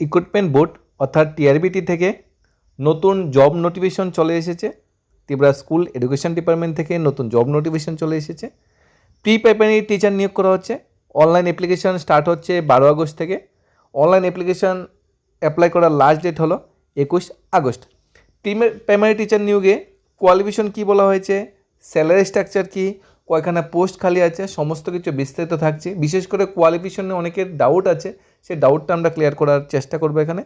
Recruitment board অর্থাৎ TRBT থেকে নতুন জব নোটিফিকেশন চলে এসেছে। ত্রিপুরা স্কুল এডুকেশন ডিপার্টমেন্ট থেকে নতুন জব নোটিফিকেশন চলে এসেছে। প্রি প্রাইমারি টিচার নিয়োগ করা হচ্ছে। অনলাইন অ্যাপ্লিকেশন স্টার্ট হচ্ছে বারো আগস্ট থেকে। অনলাইন অ্যাপ্লিকেশন অ্যাপ্লাই করার লাস্ট ডেট হলো একুশ আগস্ট। প্রি প্রাইমারি টিচার নিয়োগে কোয়ালিফিকেশন কী বলা হয়েছে? স্যালারি স্ট্রাকচার কী? কয়খানা পোস্ট খালি আছে? সমস্ত কিছু বিস্তারিত থাকছে। বিশেষ করে কোয়ালিফিকেশনে অনেকের ডাউট আছে। সেই ডাউটটা আমরা ক্লিয়ার করার চেষ্টা করব এখানে।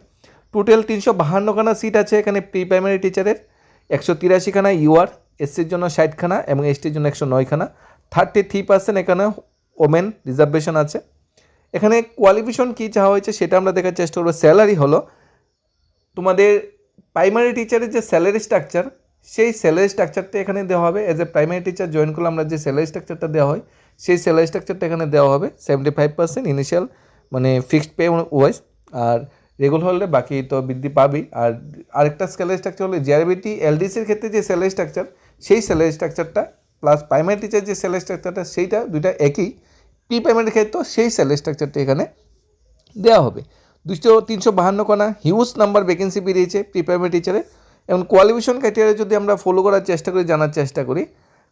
টোটাল তিনশো বাহান্নখানা সিট আছে এখানে প্রি প্রাইমারি টিচারের একশো তিরাশিখানা ইউআর এসসির জন্য ষাটখানা এবং এসটির জন্য একশো নয়খানা। থার্টি থ্রি পার্সেন্ট এখানে ওমেন রিজার্ভেশন আছে। এখানে কোয়ালিফিকেশন কী চাওয়া হয়েছে সেটা আমরা দেখার চেষ্টা করব। স্যালারি হলো, তোমাদের প্রাইমারি টিচারের যে স্যালারি স্ট্রাকচার সেই স্যালারি স্ট্রাকচারটা এখানে দেওয়া হবে। As a primary teacher join করলে আমরা যে স্যালারি স্ট্রাকচারটা দেওয়া হয়, সেই স্যালারি স্ট্রাকচারটা এখানে দেওয়া হবে। সেভেন্টি ফাইভ পার্সেন্ট ইনিশিয়াল মানে ফিক্সড পে ওয়াইজ আর রেগুলার হলে বাকি তো বৃদ্ধি পাবেই। আর আরেকটা স্যালারি স্ট্রাকচার হলো জিআরবিটি এলডিসির ক্ষেত্রে যে স্যালারি স্ট্রাকচার সেই স্যালারি স্ট্রাকচারটা প্লাস প্রাইমারি টিচার যে স্যালারি স্ট্রাকচারটা সেইটা দুইটা একই। প্রি প্রাইমারির ক্ষেত্রেও সেই স্যালারি স্ট্রাকচারটা এখানে দেওয়া হবে। দুশো তিনশো বাহান্ন কোনা হিউজ নাম্বার ভ্যাকেন্সি বেরিয়েছে প্রি প্রাইমারি টিচারে এবং কোয়ালিফিকেশন ক্রাইটেরিয়া যদি আমরা ফলো করার চেষ্টা করি, জানার চেষ্টা করি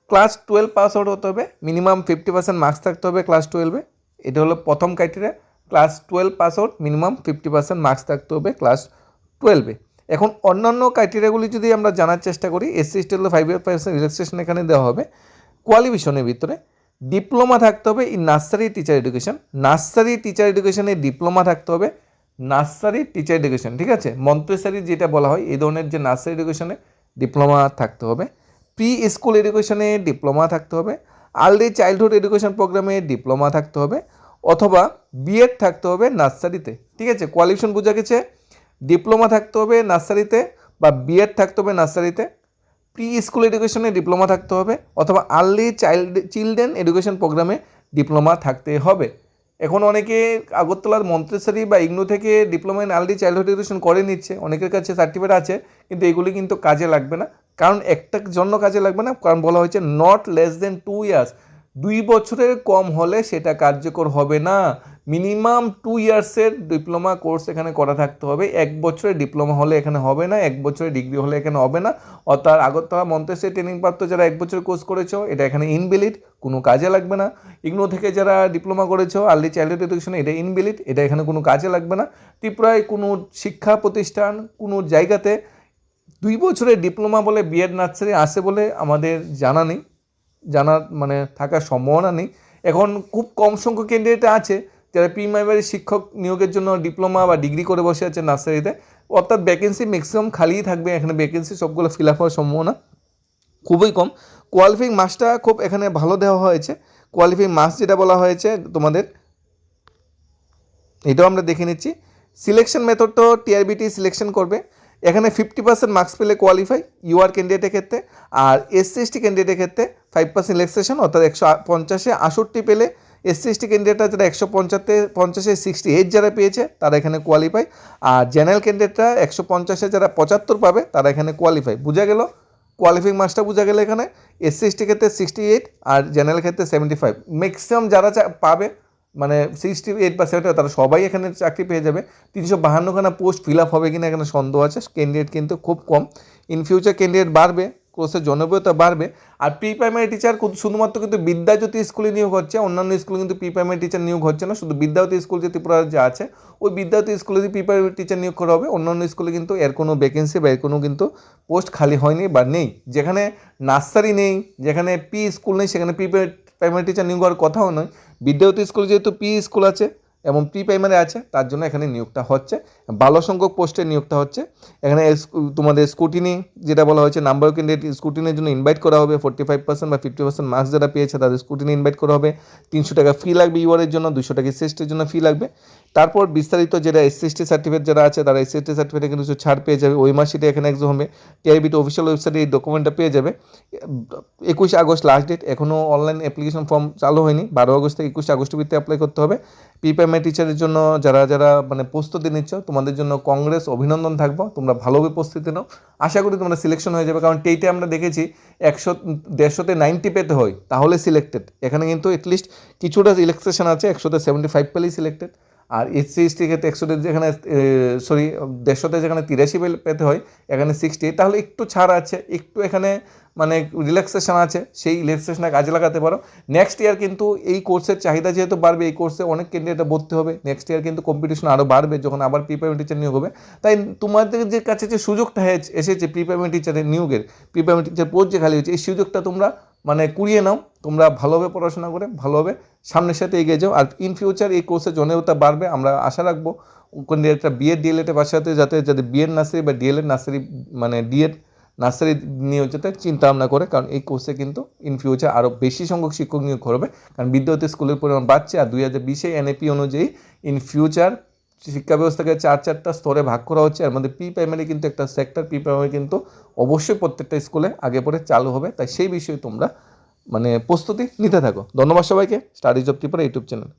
ক্লাস টুয়েলভ পাস আউট হতে হবে মিনিমাম ফিফটি পার্সেন্ট মার্কস থাকতে হবে ক্লাস টুয়েলভে এটা হলো প্রথম criteria class twelve pass out, minimum fifty percent marks থাকতে হবে ক্লাস টুয়েলভে। এখন অন্যান্য ক্রাইটেরিয়াগুলি যদি আমরা জানার চেষ্টা করি এসসি এসটি হলো ফাইভ পার্সেন্ট রিল্যাক্সেশন এখানে দেওয়া হবে। কোয়ালিফিকেশনের ভিতরে ডিপ্লোমা থাকতে হবে in nursery teacher education nursery teacher এডুকেশনে diploma থাকতে হবে। নার্সারি টিচার এডুকেশন ঠিক আছে? মন্ত্রেসারি যেটা বলা হয়, এই ধরনের যে নার্সারি এডুকেশনে ডিপ্লোমা থাকতে হবে। প্রি স্কুল এডুকেশনে ডিপ্লোমা থাকতে হবে। আর্লি চাইল্ডহুড এডুকেশন প্রোগ্রামে ডিপ্লোমা থাকতে হবে। অথবা বিএড থাকতে হবে নার্সারিতে। ঠিক আছে? কোয়ালিফিকেশন বোঝা গেছে। ডিপ্লোমা থাকতে হবে নার্সারিতে বা বিএড থাকতে হবে নার্সারিতে। প্রি স্কুল এডুকেশনে ডিপ্লোমা থাকতে হবে অথবা আর্লি চাইল্ড চিলড্রেন এডুকেশন প্রোগ্রামে ডিপ্লোমা থাকতে হবে। এখন অনেকে আগরতলার মন্ত্রেশ্বরী বা ইগনু থেকে diploma in early childhood education করে নিচ্ছে। অনেকের কাছে সার্টিফিকেট আছে, কিন্তু এগুলি কিন্তু কাজে লাগবে না। কারণ একটা জন্য কাজে লাগবে না। কারণ বলা হয়েছে not less than two years দুই বছরের কম হলে সেটা কার্যকর হবে না। মিনিমাম টু ইয়ার্সের ডিপ্লোমা কোর্স এখানে করা থাকতে হবে। এক বছরের ডিপ্লোমা হলে এখানে হবে না, এক বছরের ডিগ্রি হলে এখানে হবে না। অর্থাৎ আগরতলা মন্তেসে ট্রেনিং প্রাপ্ত যারা এক বছরের কোর্স করেছ, এটা এখানে ইনভ্যালিড কোনো কাজে লাগবে না। ইগনো থেকে যারা ডিপ্লোমা করেছ আর্লি চাইল্ডহুড এডুকেশন এটা ইনভ্যালিড এটা এখানে কোনো কাজে লাগবে না। ত্রিপুরায় কোনো শিক্ষা প্রতিষ্ঠান, কোনো জায়গাতে দুই বছরের ডিপ্লোমা বলে বিএড নার্সারি আসে বলে আমাদের জানা নেই। জানার মানে থাকার সম্ভাবনা নেই। এখন খুব কম সংখ্যক ক্যান্ডিডেট আছে যারা প্রি প্রিমাইমারি শিক্ষক নিয়োগের জন্য ডিপ্লোমা বা ডিগ্রি করে বসে আছে নার্সারিতে অর্থাৎ ভ্যাকেন্সি ম্যাক্সিমাম খালিই থাকবে, এখানে ভ্যাকেন্সি সবগুলো ফিল আপ হওয়ার সম্ভাবনা খুবই কম। কোয়ালিফাইং মার্কসটা খুব এখানে ভালো দেওয়া হয়েছে। কোয়ালিফাইং মার্কস যেটা বলা হয়েছে তোমাদের, এটাও আমরা দেখে নিচ্ছি। সিলেকশন মেথড তো টিআরবিটি সিলেকশন করবে। এখানে ফিফটি পার্সেন্ট মার্কস পেলে কোয়ালিফাই ইউআর ক্যান্ডিডেটের ক্ষেত্রে, আর এসসি এসটি ক্যান্ডিডেটের ক্ষেত্রে ফাইভ পার্সেন্ট রিল্যাক্সেশন অর্থাৎ একশো পঞ্চাশে আষট্টি পেলে এসসি এসটি ক্যান্ডিডেটরা যারা একশো পঞ্চাশে পঞ্চাশে সিক্সটি এইট যারা পেয়েছে, তারা এখানে কোয়ালিফাই আর জেনারেল ক্যান্ডিডেটরা একশো পঞ্চাশে যারা পঁচাত্তর পাবে, তারা এখানে কোয়ালিফাই বোঝা গেল? কোয়ালিফাইং মার্কসটা বোঝা গেলে এখানে। এসসি এসটি ক্ষেত্রে সিক্সটি এইট আর জেনারেল ক্ষেত্রে সেভেন্টি ফাইভ ম্যাক্সিমাম যারা পাবে মানে সিক্সটি এইট পার্সেন্ট তারা সবাই এখানে চাকরি পেয়ে যাবে। তিনশো বাহান্নখানা পোস্ট ফিল আপ হবে কিনা এখানে সন্দেহ আছে। ক্যান্ডিডেট কিন্তু খুব কম। ইন ফিউচার ক্যান্ডিডেট বাড়বে কোর্সের জনপ্রিয়তা বাড়বে। আর প্রি প্রাইমারি টিচার শুধুমাত্র কিন্তু বিদ্যাজ্যোতি স্কুলে নিয়োগ হচ্ছে, অন্যান্য স্কুলে কিন্তু প্রি প্রাইমারি টিচার নিয়োগ হচ্ছে না। শুধু বিদ্যাজ্যোতি স্কুল যে ত্রিপুরা যে আছে, ওই বিদ্যাজ্যোতি স্কুলে যদি প্রি প্রাইমারি টিচার নিয়োগ করা হবে, অন্যান্য স্কুলে কিন্তু এর কোনো ভ্যাকেন্সি বা এর কোনো কিন্তু পোস্ট খালি হয়নি বা নেই। যেখানে নার্সারি নেই, যেখানে পি স্কুল নেই, সেখানে প্রি প্রাইমারি টিচার নিয়োগ হওয়ার কথাও নয়। বিদ্যাজ্যোতি স্কুল যেহেতু পি স্কুল আছে এবং প্রি প্রাইমারি আছে, তার জন্য এখানে নিয়োগটা হচ্ছে। ভালো সংখ্যক পোস্টে নিয়োগটা হচ্ছে। এখানে তোমাদের স্কুটিনি যেটা বলা হয়েছে নাম্বার ক্যান্ডিডেট স্কুটিনের জন্য ইনভাইট করা হবে। ফোর্টি ফাইভ পার্সেন্ট বা ফিফটি পার্সেন্ট মার্কস যারা পেয়েছে, তাদের স্কুটিনি ইনভাইট করা হবে। তিনশো টাকা ফি লাগবে ইউআরের জন্য দুশো টাকা সেস্টের জন্য ফি লাগবে। তারপর বিস্তারিত যেটা এসসিএসটি সার্টিফিকেট যারা আছে, তারা এসসিএসটি সার্টিফিকেটে কিন্তু কিছু ছাড় পেয়ে যাবে। ওই মাসিটা এখানে একজন হবে। টিআইবিটি অফিসিয়াল ওয়েবসাইটে এই ডকুমেন্টটা পেয়ে যাবে। একুশ আগস্ট লাস্ট ডেট এখনও অনলাইন অ্যাপ্লিকেশন ফর্ম চালু হয়নি। বারো আগস্ট থেকে একুশ আগস্টের ভিতরে অ্যাপ্লাই করতে হবে। প্রিপেমেন্ট টিচারের জন্য যারা যারা মানে প্রস্তুতি নিচ্ছ, তোমাদের জন্য কংগ্রেস অভিনন্দন থাকব। তোমরা ভালোভাবে প্রস্তুতি নাও। আশা করি তোমরা সিলেকশন হয়ে যাবে। কারণ টেইটে আমরা দেখেছি একশো, দেড়শোতে নাইনটি পেতে হয়। তাহলে সিলেক্টেড এখানে কিন্তু এটলিস্ট কিছুটা রিল্যাক্সেশন আছে। একশোতে সেভেন্টি ফাইভ পেলেই সিলেক্টেড আর এসসি এসটি ক্ষেত্রে একশোতে যেখানে সরি দেড়শোতে যেখানে তিরাশি পেতে হয়, এখানে সিক্সটি তাহলে একটু ছাড় আছে, একটু এখানে মানে রিল্যাক্সেশন আছে, সেই রিল্যাক্সেশনে কাজে লাগাতে পারো। নেক্সট ইয়ার কিন্তু এই কোর্সের চাহিদা যেহেতু বাড়বে, এই কোর্সে অনেক ক্যান্ডিডেট ভর্তি হবে নেক্সট ইয়ার কিন্তু কম্পিটিশন আরও বাড়বে, যখন আবার প্রিপেমেন্ট টিচার নিয়োগ হবে। তাই তোমাদের যে কাছে যে সুযোগটা এসেছে প্রিপেমেন্ট টিচারের নিয়োগের প্রিপেমেন্ট টিচার পোস্ট যে খালি হয়েছে, এই সুযোগটা তোমরা মানে কুড়িয়ে নাও, তোমরা ভালোভাবে পড়াশোনা করে ভালোভাবে সামনের সাথে এগিয়ে যাও। আর ইন ফিউচার এই কোর্সের জনপ্রিয়তা বাড়বে, আমরা আশা রাখব কোন একটা বিএড ডিএলএডের পাশাতে যাতে যাতে বিএড নার্সারি বা ডিএলএড নার্সারি মানে ডিএড নার্সারি নিয়োগ যাতে চিন্তা ভাবনা করে, কারণ এই কোর্সে কিন্তু ইন ফিউচার আরও বেশি সংখ্যক শিক্ষক নিয়োগ করবে কারণ বিদ্যার্থী স্কুলের পরিমাণ বাড়ছে, আর দুই হাজার বিশে এনএপি অনুযায়ী ইন ফিউচার শিক্ষা ব্যবস্থাকে চার চারটা স্তরে ভাগ করা হচ্ছে। এর মধ্যে প্রি প্রাইমারি কিন্তু একটা সেক্টর প্রি প্রাইমারি কিন্তু অবশ্যই প্রত্যেকটা স্কুলে আগে পরে চালু হবে। তাই সেই বিষয়ে তোমরা মানে প্রস্তুতি নিতে থাকো। ধন্যবাদ সবাইকে। Studies of Tripura YouTube channel